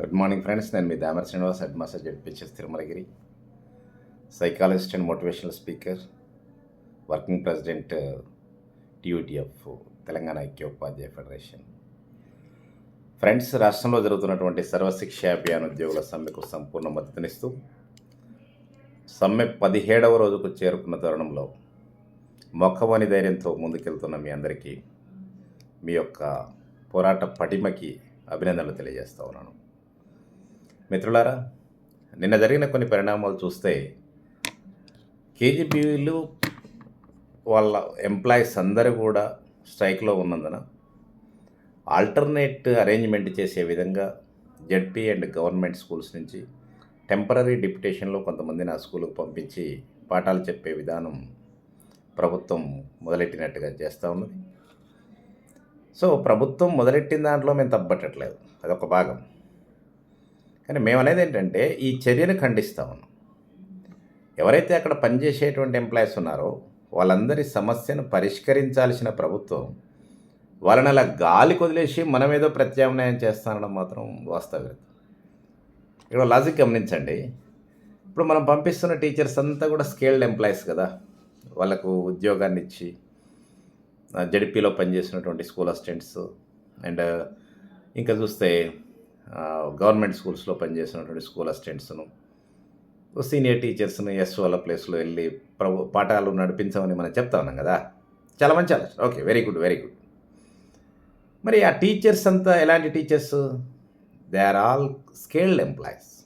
Good morning friends నేను మీ Damar Srinivas head master జడ్పించేసి Tirumalagiri. Psychologist and motivational speaker working president TUTF Telangana ఐక్యోపాధ్యాయ federation. Friends రాష్ట్రంలో జరుగుతున్నటువంటి సర్వశిక్ష అభియాన్ ఉద్యోగుల సమ్మెకు సంపూర్ణ మద్దతునిస్తూ సమ్మె పదిహేడవ రోజుకు చేరుకున్న తరుణంలో మొక్కవని ధైర్యంతో ముందుకెళ్తున్న మీ అందరికీ మీ యొక్క పోరాట పటిమకి అభినందనలు తెలియజేస్తా ఉన్నాను. మిత్రులారా నిన్న జరిగిన కొన్ని పరిణామాలు చూస్తే కేజీబీలు వాళ్ళ ఎంప్లాయీస్ అందరూ కూడా స్ట్రైక్లో ఉన్నందున ఆల్టర్నేట్ అరేంజ్మెంట్ చేసే విధంగా జడ్పీ అండ్ గవర్నమెంట్ స్కూల్స్ నుంచి టెంపరీ డిప్యుటేషన్లో కొంతమందిని ఆ స్కూల్కి పంపించి పాఠాలు చెప్పే విధానం ప్రభుత్వం మొదలెట్టినట్టుగా చేస్తూ ఉన్నది. సో ప్రభుత్వం మొదలెట్టిన దాంట్లో మేము తప్పట్టట్లేదు అదొక భాగం. కానీ మేము అనేది ఏంటంటే ఈ చర్యను ఖండిస్తా ఉన్నాం. ఎవరైతే అక్కడ పనిచేసేటువంటి ఎంప్లాయీస్ ఉన్నారో వాళ్ళందరి సమస్యను పరిష్కరించాల్సిన ప్రభుత్వం వాళ్ళని అలా గాలి వదిలేసి మనం ఏదో ప్రత్యామ్నాయం చేస్తానడం మాత్రం వాస్తవ్యత ఇక్కడ లాజిక్ గమనించండి. ఇప్పుడు మనం పంపిస్తున్న టీచర్స్ అంతా కూడా స్కేల్డ్ ఎంప్లాయీస్ కదా. వాళ్ళకు ఉద్యోగాన్ని ఇచ్చి జడిపిలో పనిచేసినటువంటి స్కూల్ అసిస్టెంట్స్ అండ్ ఇంకా చూస్తే గవర్నమెంట్ స్కూల్స్లో పనిచేసినటువంటి స్కూల్ అసిస్టెంట్స్ను సీనియర్ టీచర్స్ను ఎస్ వాళ్ళ ప్లేస్లో వెళ్ళి ప్రభు పాఠాలు నడిపించమని మనం చెప్తా ఉన్నాం కదా. చాలా మంచి ఆలోచన. Okay very good very good. మరి ఆ టీచర్స్ అంతా ఎలాంటి teachers? They are all scaled employees.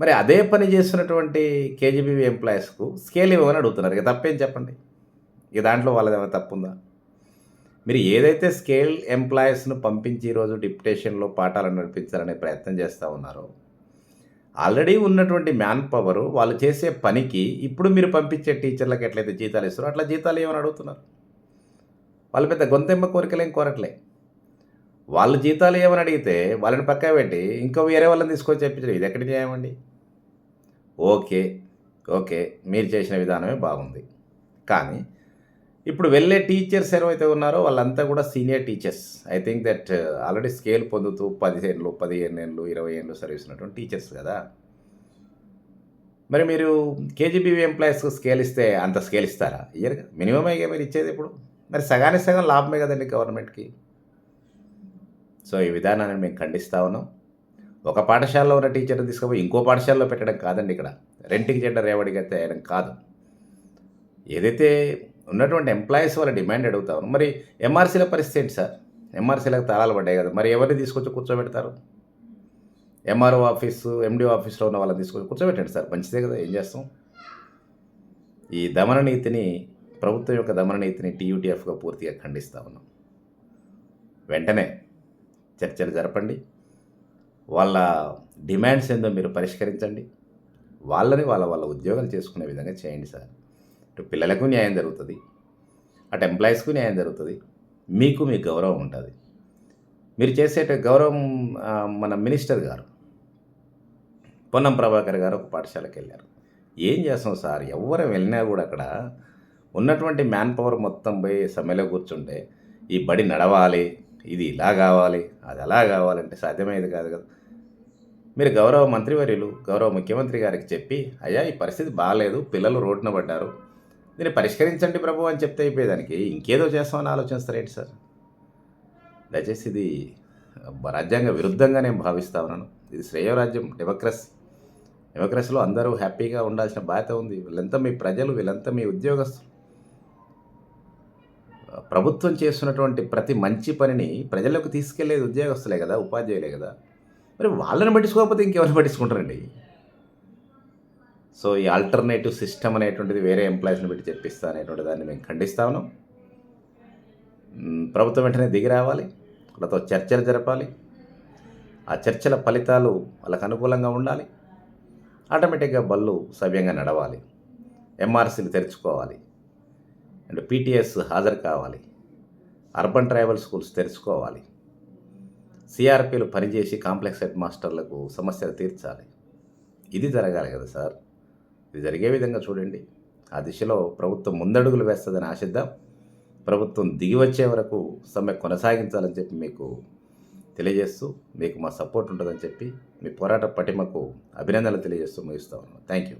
మరి అదే పని చేస్తున్నటువంటి కేజీబీవీ ఎంప్లాయీస్కు స్కేల్ ఇవ్వమని అడుగుతున్నారు. ఇక తప్పేం చెప్పండి? ఇక దాంట్లో వాళ్ళది ఏమైనా తప్పుందా? మీరు ఏదైతే స్కేల్ ఎంప్లాయీస్ను పంపించి ఈరోజు డిప్యుటేషన్లో పాఠాలను నడిపించాలనే ప్రయత్నం చేస్తూ ఉన్నారో ఆల్రెడీ ఉన్నటువంటి మ్యాన్ పవర్ వాళ్ళు చేసే పనికి ఇప్పుడు మీరు పంపించే టీచర్లకు ఎట్లయితే జీతాలు ఇస్తారో అట్లా జీతాలు ఏమని అడుగుతున్నారు? వాళ్ళు పెద్ద గొంతెమ్మ కోరికలేం కోరట్లే. వాళ్ళు జీతాలు ఏమని అడిగితే వాళ్ళని పక్కా పెట్టి ఇంకో వేరే వాళ్ళని తీసుకొని చెప్పించారు ఇది ఎక్కడి చేయమండి ఓకే ఓకే మీరు చేసిన విధానమే బాగుంది. కానీ ఇప్పుడు వెళ్ళే టీచర్స్ ఎవరైతే ఉన్నారో వాళ్ళంతా కూడా senior teachers. I think that already scale పొందుతూ పదిహేనులు పదిహేను ఏళ్ళు ఇరవై ఏళ్ళు సర్వీస్ ఉన్నటువంటి టీచర్స్ కదా. మరి మీరు కేజీబీవీ ఎంప్లాయీస్కి స్కేల్ ఇస్తే అంత స్కేల్ ఇస్తారా? ఇయర్ మినిమం అయ్యే మీరు ఇచ్చేది ఇప్పుడు? మరి సగానే సగం లాభమే కదండి గవర్నమెంట్కి సో ఈ విధానాన్ని మేము ఖండిస్తా ఉన్నాం. ఒక పాఠశాలలో ఉన్న టీచర్ని తీసుకుపోయి ఇంకో పాఠశాలలో పెట్టడం కాదండి ఇక్కడ. రెంట్కి చెడ్డ రేవడిగా తేయడం కాదు. ఏదైతే ఉన్నటువంటి ఎంప్లాయీస్ వాళ్ళ డిమాండ్ అడుగుతాను మరి ఎంఆర్సీల పరిస్థితి ఏంటి సార్? ఎంఆర్సీలకు తాళాలు పడ్డాయి కదా మరి ఎవరిని తీసుకొచ్చి కూర్చోబెడతారు? ఎంఆర్ఓ ఆఫీసు ఎండిఓ ఆఫీస్లో ఉన్న వాళ్ళని తీసుకొచ్చి కూర్చోబెట్టండి సార్ మంచిదే కదా ఏం చేస్తాం? ఈ దమన నీతిని ప్రభుత్వం యొక్క దమన నీతిని టీయూటీఎఫ్గా పూర్తిగా ఖండిస్తూ ఉన్నాం. వెంటనే చర్చలు జరపండి. వాళ్ళ డిమాండ్స్ ఏందో మీరు పరిష్కరించండి. వాళ్ళని వాళ్ళ వాళ్ళ ఉద్యోగాలు చేసుకునే విధంగా చేయండి సార్. ఇటు పిల్లలకు న్యాయం జరుగుతుంది అటు ఎంప్లాయీస్కు న్యాయం జరుగుతుంది. మీకు మీ గౌరవం ఉంటుంది. మీరు చేసేట గౌరవం మన మినిస్టర్ గారు పొన్నం ప్రభాకర్ గారు ఒక పాఠశాలకు వెళ్ళారు. ఏం చేస్తాం సార్? ఎవరు వెళ్ళినా కూడా అక్కడ ఉన్నటువంటి మ్యాన్ పవర్ మొత్తం పోయి సమ్మెలో కూర్చుంటే ఈ బడి నడవాలి ఇది ఇలా కావాలి అది అలా కావాలంటే సాధ్యమయ్యేది కాదు కదా. మీరు గౌరవ మంత్రివర్యులు గౌరవ ముఖ్యమంత్రి గారికి చెప్పి అయ్యా ఈ పరిస్థితి బాగాలేదు పిల్లలు రోడ్డున పడ్డారు దీన్ని పరిష్కరించండి ప్రభు అని చెప్తే అయిపోయేదానికి. ఇంకేదో చేస్తామని ఆలోచిస్తారేంటి సార్? దయచేసి ఇది రాజ్యాంగ విరుద్ధంగా నేను భావిస్తా ఉన్నాను. ఇది శ్రేయరాజ్యం డెమోక్రసీ డెమోక్రసీలో అందరూ హ్యాపీగా ఉండాల్సిన బాధ్యత ఉంది. వీళ్ళంతా మీ ప్రజలు వీళ్ళంతా మీ ఉద్యోగస్తులు. ప్రభుత్వం చేస్తున్నటువంటి ప్రతి మంచి పనిని ప్రజలకు తీసుకెళ్ళేది ఉద్యోగస్తులే కదా ఉపాధ్యాయులే కదా. మరి వాళ్ళని పట్టించుకోకపోతే ఇంకెవరిని పట్టించుకుంటారండి? సో ఈ ఆల్టర్నేటివ్ సిస్టమ్ అనేటువంటిది వేరే ఎంప్లాయీస్ని పెట్టి చెప్పిస్తా అనేటువంటి దాన్ని మేము ఖండిస్తా ఉన్నాం. ప్రభుత్వం వెంటనే దిగి రావాలి. వాళ్ళతో చర్చలు జరపాలి. ఆ చర్చల ఫలితాలు వాళ్ళకు అనుకూలంగా ఉండాలి. ఆటోమేటిక్గా బళ్ళు సవ్యంగా నడవాలి. ఎంఆర్సీలు తెరుచుకోవాలి. అండ్ పీటీఎస్ హాజరు కావాలి. అర్బన్ ట్రైబల్ స్కూల్స్ తెరుచుకోవాలి. సిఆర్పీలు పనిచేసి కాంప్లెక్స్ హెడ్ మాస్టర్లకు సమస్యలు తీర్చాలి. ఇది జరగాలి కదా సార్? ఇది జరిగే విధంగా చూడండి. ఆ దిశలో ప్రభుత్వం ముందడుగులు వేస్తుందని ఆశిద్దాం. ప్రభుత్వం దిగి వచ్చే వరకు సమ్మె కొనసాగించాలని చెప్పి మీకు తెలియజేస్తూ మీకు మా సపోర్ట్ ఉంటుందని చెప్పి మీ పోరాట పటిమకు అభినందనలు తెలియజేస్తూ ముగిస్తా ఉన్నాను. Thank you